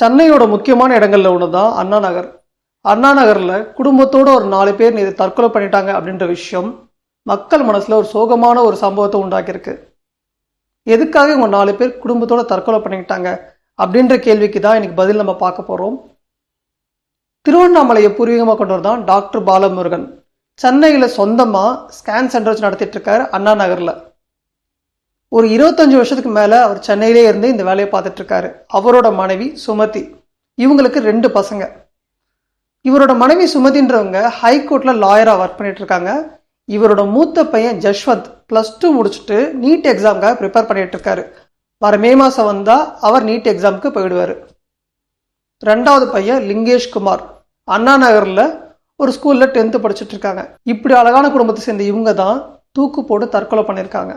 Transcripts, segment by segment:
சென்னையோட முக்கியமான இடங்கள்ல ஒன்று தான் அண்ணா நகர். அண்ணா நகரில் குடும்பத்தோட ஒரு நாலு பேர் இது தற்கொலை பண்ணிட்டாங்க அப்படின்ற விஷயம் மக்கள் மனசில் ஒரு சோகமான ஒரு சம்பவத்தை உண்டாக்கியிருக்கு. எதுக்காக இவங்க நாலு பேர் குடும்பத்தோட தற்கொலை பண்ணிக்கிட்டாங்க அப்படின்ற கேள்விக்கு தான் இன்னைக்கு பதில் நம்ம பார்க்க போகிறோம் திருவண்ணாமலையை பூர்வீகமாக கொண்டவர் தான் டாக்டர் பாலமுருகன். சென்னையில் சொந்தமாக ஸ்கேன் சென்டர் வச்சு நடத்திட்டு இருக்காரு அண்ணா நகரில். ஒரு இருபத்தஞ்சு வருஷத்துக்கு மேலே அவர் சென்னையிலே இருந்து இந்த வேலையை பார்த்துட்ருக்காரு அவரோட மனைவி சுமதி. இவங்களுக்கு ரெண்டு பசங்க. இவரோட மனைவி சுமதின்றவங்க ஹைகோர்ட்டில் லாயராக ஒர்க் பண்ணிகிட்ருக்காங்க இருக்காங்க. இவரோட மூத்த பையன் ஜஷ்வந்த் ப்ளஸ் டூ முடிச்சுட்டு நீட் எக்ஸாமுக்காக ப்ரிப்பேர் பண்ணிகிட்ருக்காரு வர மே மாதம் வந்தால் அவர் நீட் எக்ஸாமுக்கு போயிடுவார். ரெண்டாவது பையன் லிங்கேஷ் குமார். அண்ணா நகரில் ஒரு ஸ்கூலில் டென்த்து படிச்சுட்ருக்காங்க இப்படி அழகான குடும்பத்தை சேர்ந்த இவங்க தான் தூக்கு போட்டு தற்கொலை பண்ணியிருக்காங்க.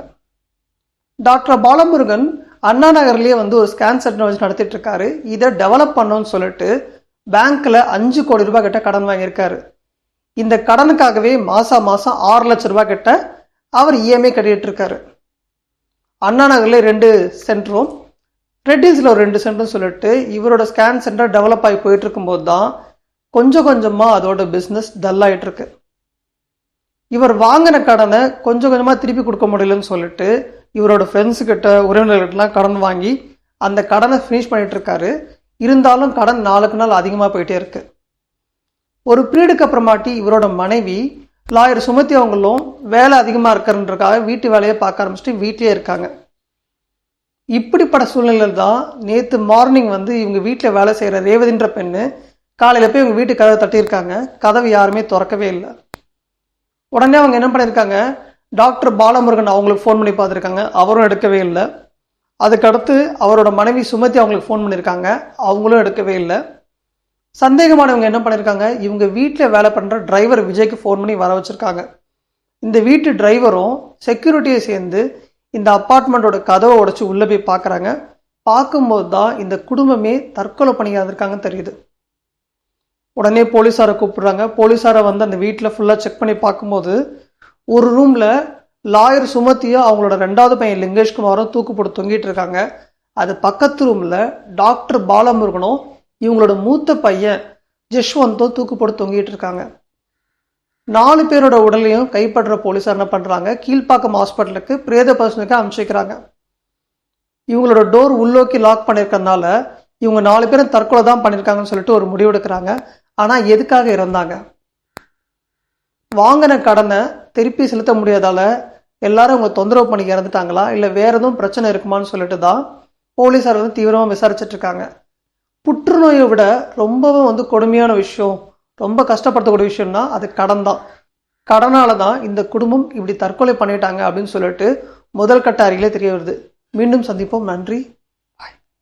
டாக்டர் பாலமுருகன் அண்ணா நகர்லேயே வந்து ஒரு ஸ்கேன் சென்டர் வச்சு நடத்திட்டு இருக்காரு இதை டெவலப் பண்ணோன்னு சொல்லிட்டு பேங்க்கில் அஞ்சு கோடி ரூபாய் கிட்ட கடன் வாங்கியிருக்காரு. இந்த கடனுக்காகவே மாதம் மாதம் ஆறு லட்சம் ரூபாய் கிட்ட அவர் இஎம்ஐ கட்டிட்டு இருக்காரு அண்ணா நகர்ல ரெண்டு சென்டரும் ரெட்டிஸில் ஒரு ரெண்டு சென்டரும் சொல்லிட்டு இவரோட ஸ்கேன் சென்டர் டெவலப் ஆகி போயிட்டு இருக்கும்போது தான் கொஞ்சம் கொஞ்சமாக அதோட பிஸ்னஸ் டல்லாயிட்டு இருக்கு இவர் வாங்கின கடனை கொஞ்சம் கொஞ்சமாக திருப்பி கொடுக்க முடியலன்னு சொல்லிட்டு இவரோட ஃப்ரெண்ட்ஸுக்கிட்ட உறவினர்கிட்டலாம் கடன் வாங்கி அந்த கடனை ஃபினிஷ் பண்ணிகிட்ருக்காரு இருந்தாலும் கடன் நாளுக்கு நாள் அதிகமாக போயிட்டே இருக்கு. ஒரு பீரியடுக்கு அப்புறமாட்டி இவரோட மனைவி லாயர் சுமத்தி அவங்களும் வேலை அதிகமாக இருக்கிறன்றக்காக வீட்டு வேலையை பார்க்க ஆரம்பிச்சுட்டு வீட்டிலே இருக்காங்க. இப்படிப்பட்ட சூழ்நிலையில் தான் நேற்று மார்னிங் வந்து இவங்க வீட்டில் வேலை செய்கிற ரேவதின்ற பெண்ணு காலையில் போய் இவங்க வீட்டு கதவை தட்டியிருக்காங்க. கதவு யாருமே திறக்கவே இல்லை. உடனே அவங்க என்ன பண்ணியிருக்காங்க? டாக்டர் பாலமுருகன் அவங்களுக்கு ஃபோன் பண்ணி பார்த்துருக்காங்க. அவரும் எடுக்கவே இல்லை. அதுக்கடுத்து அவரோட மனைவி சுமதி அவங்களுக்கு ஃபோன் பண்ணியிருக்காங்க. அவங்களும் எடுக்கவே இல்லை. சந்தேகமானவங்க என்ன பண்ணியிருக்காங்க? இவங்க வீட்டில் வேலை பண்ணுற டிரைவர் விஜய்க்கு ஃபோன் பண்ணி வர வச்சுருக்காங்க. இந்த வீட்டு டிரைவரும் செக்யூரிட்டியை சேர்ந்து இந்த அப்பார்ட்மெண்ட்டோட கதவை உடச்சி உள்ளே போய் பார்க்குறாங்க. பார்க்கும்போது தான் இந்த குடும்பமே தற்கொலை பண்ணிக்காதிருக்காங்கன்னு தெரியுது. உடனே போலீஸாரை கூப்பிடுறாங்க. போலீஸாரை வந்து அந்த வீட்டில் ஃபுல்லாக செக் பண்ணி பார்க்கும்போது ஒரு ரூமில் லாயர் சுமத்தியும் அவங்களோட ரெண்டாவது பையன் லிங்கேஷ்குமாரும் தூக்கு போட்டு தொங்கிட்டு இருக்காங்க. அது பக்கத்து ரூமில் டாக்டர் பாலமுருகனும் இவங்களோட மூத்த பையன் ஜஷ்வந்தும் தூக்கு போட்டு தொங்கிட்டு இருக்காங்க. நாலு பேரோட உடலையும் கைப்பற்ற போலீஸார் என்ன பண்ணுறாங்க கீழ்ப்பாக்கம் ஹாஸ்பிட்டலுக்கு பிரேத பர்சனுக்கு அனுப்பிச்சிக்கிறாங்க இவங்களோட டோர் உள்ளோக்கி லாக் பண்ணியிருக்கறனால இவங்க நாலு பேரும் தற்கொலை தான் பண்ணியிருக்காங்கன்னு சொல்லிட்டு ஒரு முடிவு எடுக்கிறாங்க ஆனால் எதுக்காக இறந்தாங்க? வாங்கின கடனை திருப்பி செலுத்த முடியாதால எல்லாரும் அவங்க தொந்தரவு பண்ணி இறந்துட்டாங்களா? இல்லை வேற எதுவும் பிரச்சனை இருக்குமான்னு சொல்லிட்டு தான் போலீஸார் வந்து தீவிரமாக விசாரிச்சுட்டு இருக்காங்க. புற்றுநோயை விட ரொம்பவும் வந்து கொடுமையான விஷயம் ரொம்ப கஷ்டப்படுத்தக்கூடிய விஷயம்னா அது கடன் தான் கடனால தான் இந்த குடும்பம் இப்படி தற்கொலை பண்ணிட்டாங்க அப்படின்னு சொல்லிட்டு முதல் கட்ட அறிகளே தெரிய வருது. மீண்டும் சந்திப்போம். நன்றி.